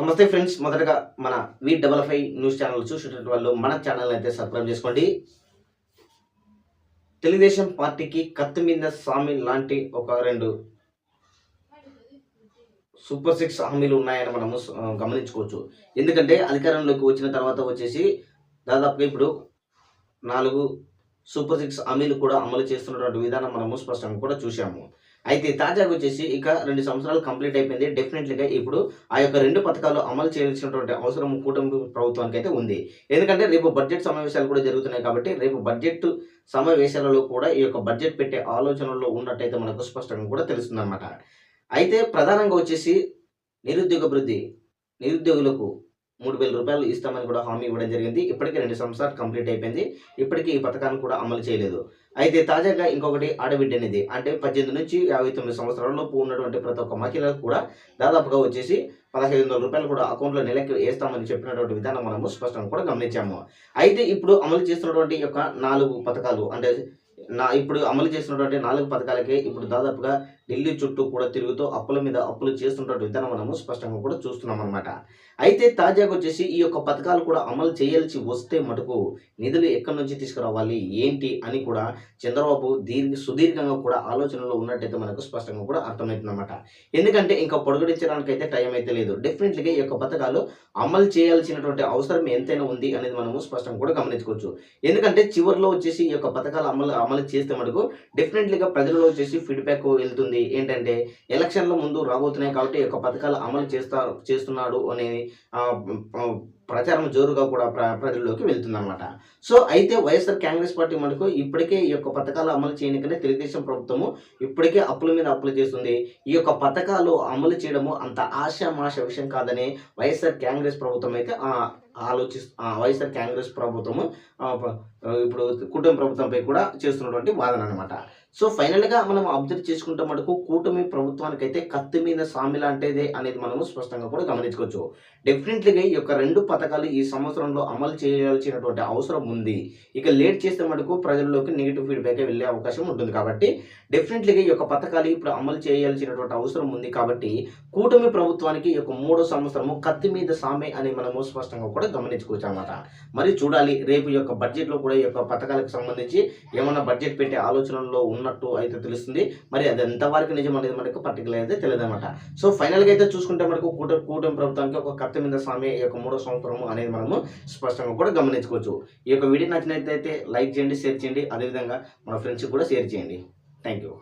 నమస్తే ఫ్రెండ్స్. మొదటగా మన V double five news channel చూసేటువంటి వాళ్ళు మన ఛానల్ అయితే సబ్స్క్రైబ్ చేసుకోండి. తెలుగుదేశం పార్టీకి కత్తి మీద స్వామి లాంటి ఒక రెండు సూపర్ సిక్స్ హామీలు ఉన్నాయని మనము గమనించుకోవచ్చు. ఎందుకంటే అధికారంలోకి వచ్చిన తర్వాత వచ్చేసి దాదాపుగా ఇప్పుడు నాలుగు సూపర్ సిక్స్ హామీలు కూడా అమలు చేస్తున్నటువంటి విధానం మనము స్పష్టంగా కూడా చూసాము అయితే తాజాగా వచ్చేసి ఇక రెండు సంవత్సరాలు కంప్లీట్ అయిపోయింది. డెఫినెట్లీగా ఇప్పుడు ఆ యొక్క రెండు పథకాలు అమలు చేయాల్సినటువంటి అవసరం కూటమి ప్రభుత్వానికి అయితే ఉంది. ఎందుకంటే రేపు బడ్జెట్ సమావేశాలు కూడా జరుగుతున్నాయి కాబట్టి రేపు బడ్జెట్ సమావేశాలలో కూడా ఈ యొక్క బడ్జెట్ పెట్టే ఆలోచనలో ఉన్నట్టయితే మనకు స్పష్టంగా కూడా తెలుస్తుందన్నమాట. అయితే ప్రధానంగా వచ్చేసి నిరుద్యోగ వృద్ధి నిరుద్యోగులకు మూడు వేల రూపాయలు ఇస్తామని కూడా హామీ ఇవ్వడం జరిగింది. ఇప్పటికే రెండు సంవత్సరాలు కంప్లీట్ అయిపోయింది. ఇప్పటికీ ఈ పథకాన్ని కూడా అమలు చేయలేదు. అయితే తాజాగా ఇంకొకటి ఆడబిడ్డ అనేది అంటే పద్దెనిమిది నుంచి యాభై తొమ్మిది సంవత్సరాలలోపు ఉన్నటువంటి ప్రతి ఒక్క మహిళలకు కూడా దాదాపుగా వచ్చేసి పదహైదు వందల రూపాయలు కూడా అకౌంట్లో నెలకి వేస్తామని చెప్పినటువంటి విధానం మనము స్పష్టంగా కూడా గమనించాము. అయితే ఇప్పుడు అమలు చేస్తున్నటువంటి యొక్క నాలుగు పథకాలు అంటే నా ఇప్పుడు అమలు చేసినటువంటి నాలుగు పథకాలకే ఇప్పుడు దాదాపుగా ఢిల్లీ చుట్టూ కూడా తిరుగుతూ అప్పుల మీద అప్పులు చేస్తున్నటువంటి విధానం మనము స్పష్టంగా కూడా చూస్తున్నాం అనమాట అయితే తాజాగా వచ్చేసి ఈ యొక్క పథకాలు కూడా అమలు చేయాల్సి వస్తే మటుకు నిధులు ఎక్కడి నుంచి తీసుకురావాలి ఏంటి అని కూడా చంద్రబాబు దీర్ఘ సుదీర్ఘంగా కూడా ఆలోచనలో ఉన్నట్టయితే మనకు స్పష్టంగా కూడా అర్థమవుతుందన్నమాట. ఎందుకంటే ఇంకా పొడగడించడానికైతే టైం అయితే లేదు. డెఫినెట్లీగా ఈ యొక్క పథకాలు అమలు చేయాల్సినటువంటి అవసరం ఎంతైనా ఉంది అనేది మనము స్పష్టంగా కూడా గమనించుకోవచ్చు. ఎందుకంటే చివరిలో వచ్చేసి ఈ యొక్క పథకాలు అమలు అమలు చేస్తే మటుకు డెఫినెట్లీగా ప్రజల్లో వచ్చేసి ఫీడ్బ్యాక్ వెళ్తుంది. ఏంటంటే ఎలక్షన్ల ముందు రాబోతున్నాయి కాబట్టి ఈ యొక్క పథకాలు అమలు చేస్తా చేస్తున్నాడు అనే ప్రచారం జోరుగా కూడా ప్ర ప్రజల్లోకి వెళ్తుందన్నమాట. సో అయితే వైఎస్ఆర్ కాంగ్రెస్ పార్టీ మనకు ఇప్పటికే ఈ యొక్క పథకాలు అమలు చేయనికనే తెలుగుదేశం ప్రభుత్వము ఇప్పటికే అప్పుల మీద అప్పులు చేస్తుంది. ఈ యొక్క పథకాలు అమలు చేయడము అంత ఆశామాష విషయం కాదని వైఎస్ఆర్ కాంగ్రెస్ ప్రభుత్వం అయితే ఆలోచి వైఎస్ఆర్ కాంగ్రెస్ ప్రభుత్వము ఇప్పుడు కూటమి ప్రభుత్వంపై కూడా చేస్తున్నటువంటి వాదన అనమాట సో ఫైనల్గా మనం అబ్జర్వ్ చేసుకుంటే మటుకు కూటమి ప్రభుత్వానికి అయితే కత్తి మీద సామి లాంటిదే అనేది మనము స్పష్టంగా కూడా గమనించుకోవచ్చు. డెఫినెట్లీగా ఈ యొక్క రెండు పథకాలు పథకాలు ఈ సంవత్సరంలో అమలు చేయాల్సినటువంటి అవసరం ఉంది. ఇక లేట్ చేస్తే మటుకు ప్రజల్లోకి నెగిటివ్ ఫీడ్బ్యాక్ వెళ్ళే అవకాశం ఉంటుంది. కాబట్టి డెఫినెట్లీగా ఈ యొక్క పథకాలు ఇప్పుడు అమలు చేయాల్సినటువంటి అవసరం ఉంది. కాబట్టి కూటమి ప్రభుత్వానికి ఈ యొక్క మూడో సంవత్సరము కత్తి మీద సామే అని మనము స్పష్టంగా కూడా గమనించుకోవచ్చు అనమాట మరి చూడాలి రేపు యొక్క యొక్క బడ్జెట్లో కూడా ఈ యొక్క పథకాలకు సంబంధించి ఏమైనా బడ్జెట్ పెట్టే ఆలోచనలో ఉన్నట్టు అయితే తెలుస్తుంది. మరి అది ఎంతవరకు నిజం అనేది మనకు పర్టికులర్ అయితే తెలియదు అనమాట సో ఫైనల్గా అయితే చూసుకుంటే మనకు కూట కూటమి ప్రభుత్వానికి ఒక కత్తి మీద సామే ఈ యొక్క మూడో సంవత్సరం అనేది మనము స్పష్టంగా కూడా గమనించుకోవచ్చు. ఈ యొక్క వీడియో నచ్చినట్లయితే లైక్ చేయండి షేర్ చేయండి. అదేవిధంగా మన ఫ్రెండ్స్కి కూడా షేర్ చేయండి. Thank you